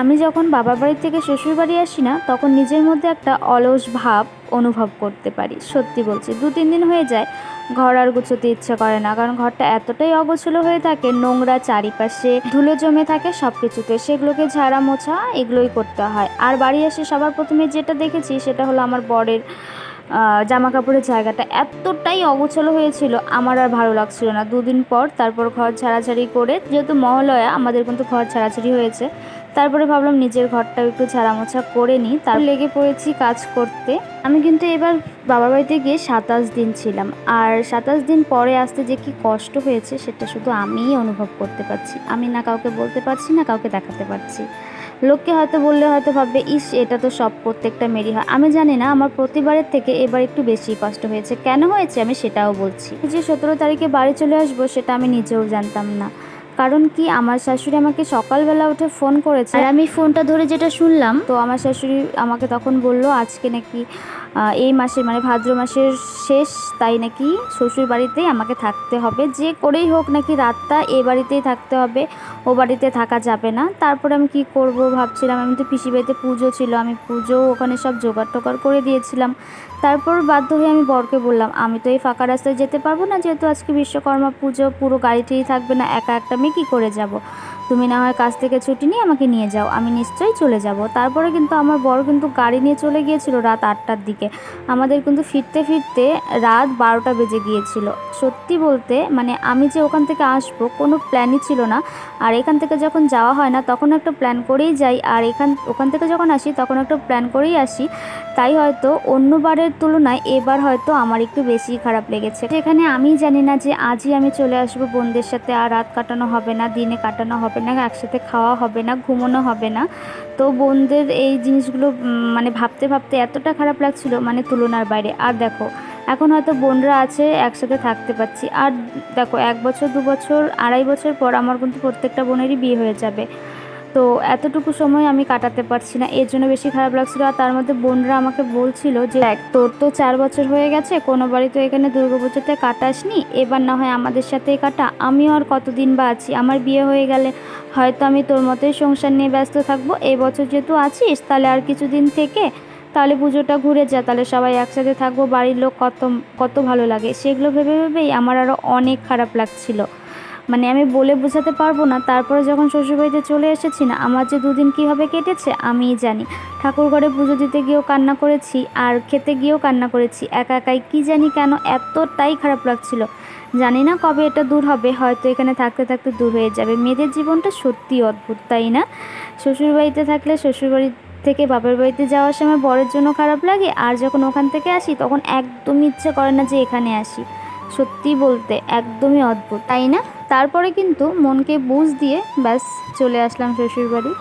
আমি যখন বাবার বাড়ি থেকে শ্বশুর বাড়ি আসি না, তখন নিজের মধ্যে একটা অলস ভাব অনুভব করতে পারি, সত্যি বলছি। দু, তিন দিন হয়ে যায়, ঘর আর গুছোতে ইচ্ছে করে না, কারণ ঘরটা এতটাই অগোছলো হয়ে থাকে, নোংরা চারিপাশে, ধুলো জমে থাকে সব কিছুতে সেগুলোকে ঝাড়া মোছা এগুলোই করতে হয়। আর বাড়ি এসে সবার প্রথমে যেটা দেখেছি, সেটা হলো আমার বরের জামা কাপড়ের জায়গাটা এতটাই অগোছলো হয়েছিল, আমার আর ভালো লাগছিল না। দুদিন পর তারপর ঘর ছাড়াছাড়ি করে, যেহেতু মহালয়া, আমাদের কিন্তু ঘর ছাড়াছাড়ি হয়েছে, তারপরে ভাবলাম নিজের ঘরটাও একটু ঝাড়ামোছা করে নিই। তার লেগে পড়েছি কাজ করতে। আমি কিন্তু এবার বাবার বাড়িতে গিয়ে সাতাশ দিন ছিলাম, আর সাতাশ দিন পরে আসতে যে কি কষ্ট হয়েছে, সেটা শুধু আমিই অনুভব করতে পারছি। আমি না কাউকে বলতে পারছি, না কাউকে দেখাতে পারছি। লোককে হয়তো বললে হয়তো ভাববে ইস এটা তো সব প্রত্যেকটা মেরি হয়। আমি জানি না আমার প্রতিবারের থেকে এবার একটু বেশি কষ্ট হয়েছে। কেন হয়েছে আমি সেটাও বলছি। যে সতেরো তারিখে বাড়ি চলে আসব সেটা আমি নিজেও জানতাম না। কারণ কি আমার শাশুড়ি আমাকে সকালবেলা উঠে ফোন করেছে। আর আমি ফোনটা ধরে যেটা শুনলাম তো আমার শাশুড়ি আমাকে তখন বলল আজকে নাকি এই মাসের মানে ভাদ্র মাসের শেষ, তাই নাকি শ্বশুর বাড়িতেই আমাকে থাকতে হবে। যে করেই হোক নাকি রাতটা এ বাড়িতেই থাকতে হবে, ও বাড়িতে থাকা যাবে না। তারপরে আমি কি করব ভাবছিলাম, আমি তো পিসি বাড়িতে পুজো ছিল, আমি পুজো ওখানে সব জোগাড় টোগাড় করে দিয়েছিলাম। তারপর বাধ্য হয়ে আমি বরকে বললাম, আমি তো এই ফাঁকা রাস্তায় যেতে পারব না, যেহেতু আজকে বিশ্বকর্মা পুজো, পুরো গাড়িতেই থাকবে না, একা একটা মেয়ে কী করে যাব। তুমি না হয় কাজ থেকে ছুটি নিয়ে আমাকে নিয়ে যাও, আমি নিশ্চয়ই চলে যাব। তারপরে কিন্তু আমার বর কিন্তু গাড়ি নিয়ে চলে গিয়েছিল রাত আটটার দিকে। আমাদের কিন্তু ফিরতে ফিরতে রাত বারোটা বেজে গিয়েছিল। সত্যি বলতে মানে আমি যে ওখান থেকে আসব কোনো প্ল্যানই ছিল না। আর এখান থেকে যখন যাওয়া হয় না, তখন একটা প্ল্যান করেই যাই। আর এখান, ওখান থেকে যখন আসি, তখন একটা প্ল্যান করেই আসি। তাই হয়তো অন্যবারের তুলনায় এবার হয়তো আমার একটু বেশি খারাপ লেগেছে। এখানে আমি জানি না যে আজই আমি চলে আসব বোনদের সাথে, আর রাত কাটানো হবে না, দিনে কাটানো হবে না, একসাথে খাওয়া হবে না, ঘুমোনো হবে না। তো বোনদের এই জিনিসগুলো মানে ভাবতে ভাবতে এতটা খারাপ লাগছিল মানে তুলনার বাইরে। আর দেখো, এখন হয়তো বোনরা আছে, একসাথে থাকতে পারছি। আর দেখো, এক বছর, দু বছর, আড়াই বছর পর আমার কিন্তু প্রত্যেকটা বোনেরই বিয়ে হয়ে যাবে। তো এতটুকু সময় আমি কাটাতে পারছি না। এর জন্য বেশি খারাপ লাগছিল আর তার মধ্যে বোনরা আমাকে বলছিল যে, দেখ, তোর তো চার বছর হয়ে গেছে, কোনো বাড়ি তো এখানে দুর্গাপুজোতে কাটাসনি এবার না হয় আমাদের সাথেই কাটা। আমিও আর কতদিন বা আছি? আমার বিয়ে হয়ে গেলে হয়তো আমি তোর মতোই সংসার নিয়ে ব্যস্ত থাকব। এই বছর যেহেতু আছিস, তাহলে আর কিছুদিন থেকে তাহলে পুজোটা ঘুরে যা। তাহলে সবাই একসাথে থাকব। বাড়ির লোক কত কত ভালো লাগে। সেগুলো ভেবে, ভেবেই আমার আরও অনেক খারাপ লাগছিল। মানে আমি বলে বোঝাতে পারব না, তারপরে যখন শ্বশুরবাড়িতে চলে এসেছি না, আমার যে দুদিন কীভাবে কেটেছে আমিই জানি। ঠাকুর ঘরে পুজো দিতে গিয়েও কান্না করেছি আর খেতে গিয়েও কান্না করেছি, একা একাই কী জানি কেন এতটাই খারাপ লাগছিল। জানি না কবে এটা দূর হবে, হয়তো এখানে থাকতে থাকতে দূর হয়ে যাবে। মেয়েদের জীবনটা সত্যি অদ্ভুত, তাই না? শ্বশুরবাড়িতে থাকলে শ্বশুরবাড়ি থেকে বাপের বাড়িতে যাওয়ার সময় বরের জন্য খারাপ লাগে আর যখন ওখান থেকে আসি তখন একদম ইচ্ছে করে না যে এখানে আসি। সত্যি বলতে একদমই অদ্ভুত, তাই না? তারপরে কিন্তু মনকে বুঝ দিয়ে ব্যাস চলে আসলাম শ্বশুরবাড়ি।